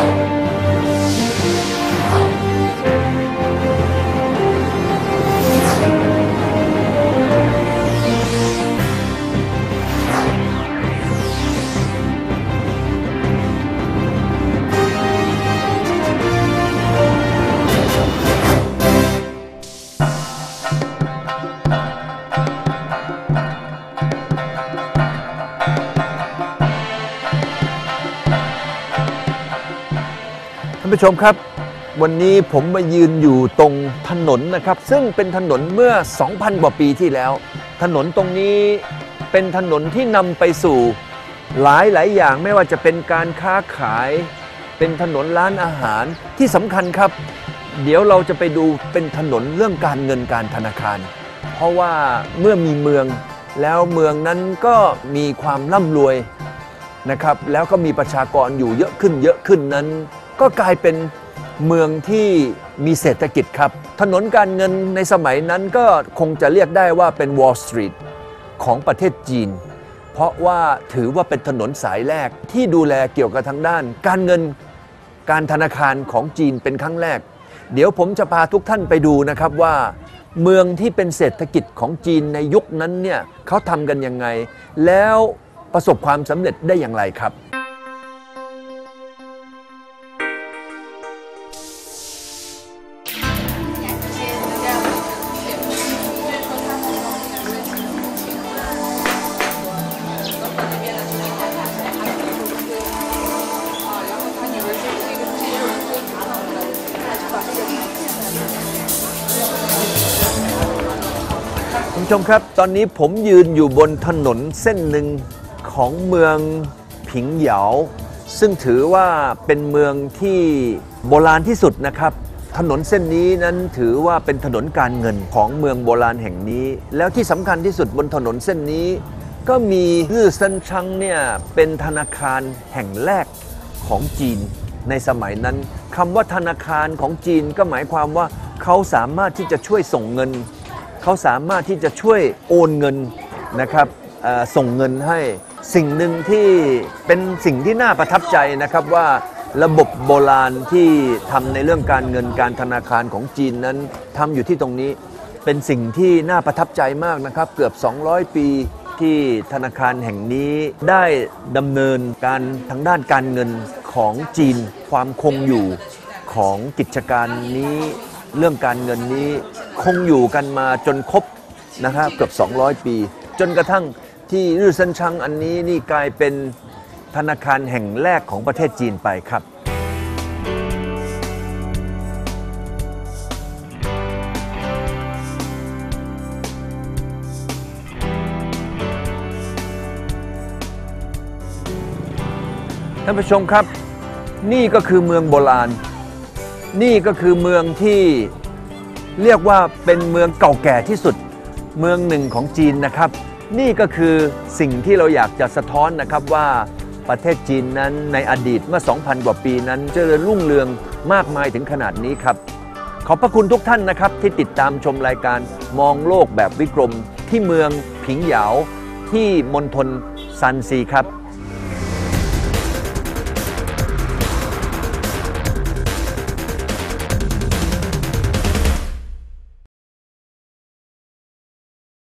ท่านผู้ชมครับ วันนี้ผมมายืนอยู่ตรงถนนนะครับ ซึ่งเป็นถนนเมื่อ 2,000 กว่าปีที่แล้ว ถนนตรงนี้เป็นถนนที่นำไปสู่หลายหลายๆอย่างไม่ว่าจะเป็นการค้าขาย เป็นถนนร้านอาหารที่สำคัญครับ เดี๋ยวเราจะไปดูเป็นถนนเรื่องการเงินการธนาคาร เพราะว่าเมื่อมีเมืองแล้วเมืองนั้นก็มีความร่ำรวยนะครับ แล้วก็มีประชากรอยู่เยอะขึ้นเยอะขึ้นนั้น ก็กลายเป็นเมืองที่มีเศรษฐกิจครับ ถนนการเงินในสมัยนั้นก็คงจะเรียกได้ว่าเป็น Wall Street ของประเทศจีน เพราะว่าถือว่าเป็นถนนสายแรกที่ดูแลเกี่ยวกับทางด้าน การเงินการธนาคารของจีนเป็นครั้งแรก เดี๋ยวผมจะพาทุกท่านไปดูนะครับว่า เมืองที่เป็นเศรษฐกิจของจีนในยุคนั้นเนี่ยเขาทำกันยังไง แล้วประสบความสำเร็จได้อย่างไรครับ คุณผู้ชมครับ ตอนนี้ผมยืนอยู่บนถนนเส้นหนึ่งของเมืองผิงเหยา ซึ่งถือว่าเป็นเมืองที่โบราณที่สุดนะครับ ถนนเส้นนี้นั้นถือว่าเป็นถนนการเงินของเมืองโบราณแห่งนี้ แล้วที่สำคัญที่สุดบนถนนเส้นนี้ ก็มีลื่อเซินชังเนี่ยเป็นธนาคารแห่งแรกของจีนในสมัยนั้นคำว่าธนาคารของจีนก็หมายความว่าเขาสามารถที่จะช่วยส่งเงิน เขาสามารถที่จะช่วยโอนเงินนะครับส่งเงินให้สิ่งหนึ่งที่เป็นสิ่งที่น่าประทับใจนะครับว่าระบบโบราณที่ทำในเรื่องการเงินการธนาคารของจีนนั้นทำอยู่ที่ตรงนี้เป็นสิ่งที่น่าประทับใจมากนะครับ เกือบ 200 ปีที่ธนาคารแห่งนี้ได้ดำเนินการทางด้านการเงินของจีนความคงอยู่ของกิจการนี้ เรื่องการเงินนี้ คงอยู่กันมาจนครบนะครับเกือบ 200 ปี จนกระทั่งที่รื่อเซนชังอันนี้นี่กลายเป็นธนาคารแห่งแรกของประเทศจีนไปครับท่านผู้ชมครับ นี่ก็คือเมืองโบราณ นี่ก็คือเมืองที่ เรียกว่าเป็นเมืองเก่าแก่ที่สุดเมืองหนึ่งของจีนนะครับ นี่ก็คือสิ่งที่เราอยากจะสะท้อนนะครับว่าประเทศจีนนั้นในอดีตเมื่อ 2,000 กว่าปีนั้นเจริญรุ่งเรืองมากมายถึงขนาดนี้ครับ ขอบพระคุณทุกท่านนะครับที่ติดตามชมรายการมองโลกแบบวิกรม ที่เมืองผิงหยาที่มณฑลซันซีครับ